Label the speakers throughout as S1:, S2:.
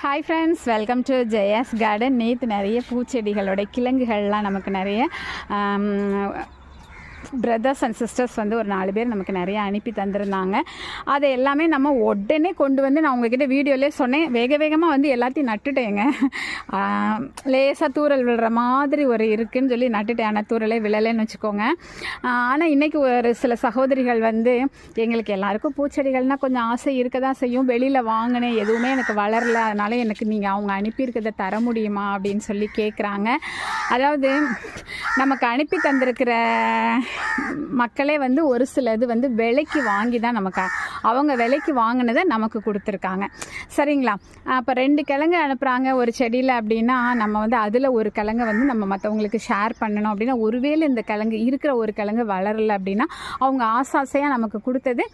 S1: Hi friends welcome to Jaya's garden நேற்று நிறைய பூச்செடிகளோட கிழங்குகள்லாம் நமக்கு நிறைய பிரதர்ஸ் அண்ட் சிஸ்டர்ஸ் வந்து ஒரு நாலு பேர் நமக்கு நிறைய அனுப்பி தந்திருந்தாங்க. அதை எல்லாமே நம்ம உடனே கொண்டு வந்து நான் உங்ககிட்ட வீடியோலேயே சொன்னேன். வேக வேகமாக வந்து எல்லாத்தையும் நட்டுட்டேங்க. லேசாக தூரல் விழுற மாதிரி ஒரு இருக்குன்னு சொல்லி நட்டுட்டேன். ஆனால் தூரலே விழலைன்னு வச்சுக்கோங்க. ஆனால் இன்றைக்கி ஒரு சில சகோதரிகள் வந்து எங்களுக்கு எல்லாருக்கும் பூச்செடிகள்னால் கொஞ்சம் ஆசை இருக்க தான் செய்யும். வெளியில் வாங்கினேன். எதுவுமே எனக்கு வளரல. அதனால் எனக்கு நீங்கள் அவங்க அனுப்பியிருக்கிறத தர முடியுமா அப்படின்னு சொல்லி கேட்குறாங்க அதாவது நமக்கு அனுப்பி தந்திருக்கிற மக்களே வந்து ஒரு சில இது வந்து விலைக்கு வாங்கி தான் நமக்கு அவங்க விலைக்கு வாங்கினதை நமக்கு கொடுத்துருக்காங்க. சரிங்களா? அப்போ ரெண்டு கிழங்கு அனுப்புகிறாங்க ஒரு செடியில் அப்படின்னா நம்ம வந்து அதில் ஒரு கிழங்கை வந்து நம்ம மற்றவங்களுக்கு ஷேர் பண்ணணும் அப்படின்னா ஒருவேளை இந்த கிழங்கு இருக்கிற ஒரு கிழங்கு வளரலை அப்படின்னா அவங்க ஆசாசையாக நமக்கு கொடுத்தது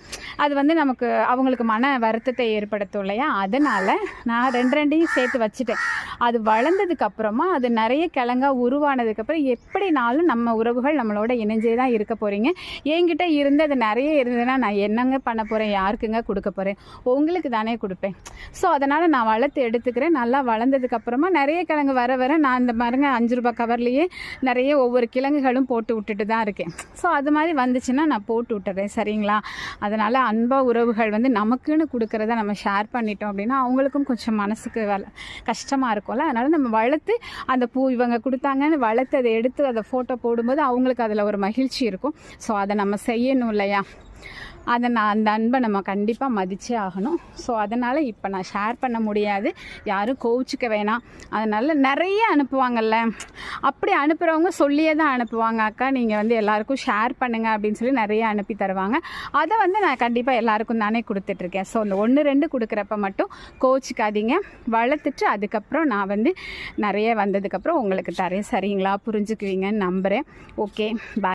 S1: அது வந்து நமக்கு அவங்களுக்கு மன வருத்தத்தை ஏற்படுத்தும் இல்லையா? அதனால் நான் ரெண்டு ரெண்டையும் சேர்த்து வச்சுட்டேன். அது வளர்ந்ததுக்கு அப்புறமா அது நிறைய கிழங்கா உருவானதுக்கப்புறம் எப்படினாலும் நம்ம உறவுகள் நம்மளோட இணைஞ்சே தான் இருக்க போகிறீங்க என்கிட்ட இருந்து அது நிறைய இருந்ததுன்னா நான் என்னங்க பண்ண போகிறேன் யாருக்குங்க கொடுக்க போகிறேன் உங்களுக்கு தானே கொடுப்பேன். ஸோ அதனால் நான் வளர்த்து எடுத்துக்கிறேன். நல்லா வளர்ந்ததுக்கப்புறமா நிறைய கிழங்கு வர வர நான் இந்த மாதிரிங்க அஞ்சு ரூபாய் கவர்லேயே நிறைய ஒவ்வொரு கிழங்குகளும் போட்டு விட்டுட்டு தான் இருக்கேன். ஸோ அது மாதிரி வந்துச்சுன்னா நான் போட்டு விட்டுறேன். சரிங்களா? அதனால் அன்பா உறவுகள் வந்து நமக்குன்னு கொடுக்குறத நம்ம ஷேர் பண்ணிட்டோம் அப்படின்னா அவங்களுக்கும் கொஞ்சம் மனசுக்கு வள கஷ்டமாக இருக்கும்ல. அதனால் நம்ம வளர்த்து அந்த பூ இவங்க கொடுத்தாங்கன்னு வளர்த்து அதை எடுத்து அதை ஃபோட்டோ போடும்போது அவங்களுக்கு அதில் ஒரு மகிழ்ச்சி இருக்கும். ஸோ அதை நம்ம செய்யணும் இல்லையா? அதை நான் அந்த அன்பை நம்ம கண்டிப்பாக மதிச்சே ஆகணும். ஸோ அதனால் இப்போ நான் ஷேர் பண்ண முடியாது. யாரும் கோவிச்சிக்க வேணாம். அதனால் நிறைய அனுப்புவாங்கல்ல. அப்படி அனுப்புகிறவங்க சொல்லியே தான் அனுப்புவாங்க. அக்கா நீங்கள் வந்து எல்லாருக்கும் ஷேர் பண்ணுங்கள் அப்படின்னு சொல்லி நிறைய அனுப்பி தருவாங்க. அதை வந்து நான் கண்டிப்பாக எல்லாருக்கும் தானே கொடுத்துட்ருக்கேன் ஸோ அந்த ஒன்று ரெண்டு கொடுக்குறப்ப மட்டும் கோச்சிக்காதீங்க வளர்த்துட்டு அதுக்கப்புறம் நான் வந்து நிறைய வந்ததுக்கப்புறம் உங்களுக்கு தரேன். சரிங்களா? புரிஞ்சுக்குவீங்கன்னு நம்புகிறேன் ஓகே பாய்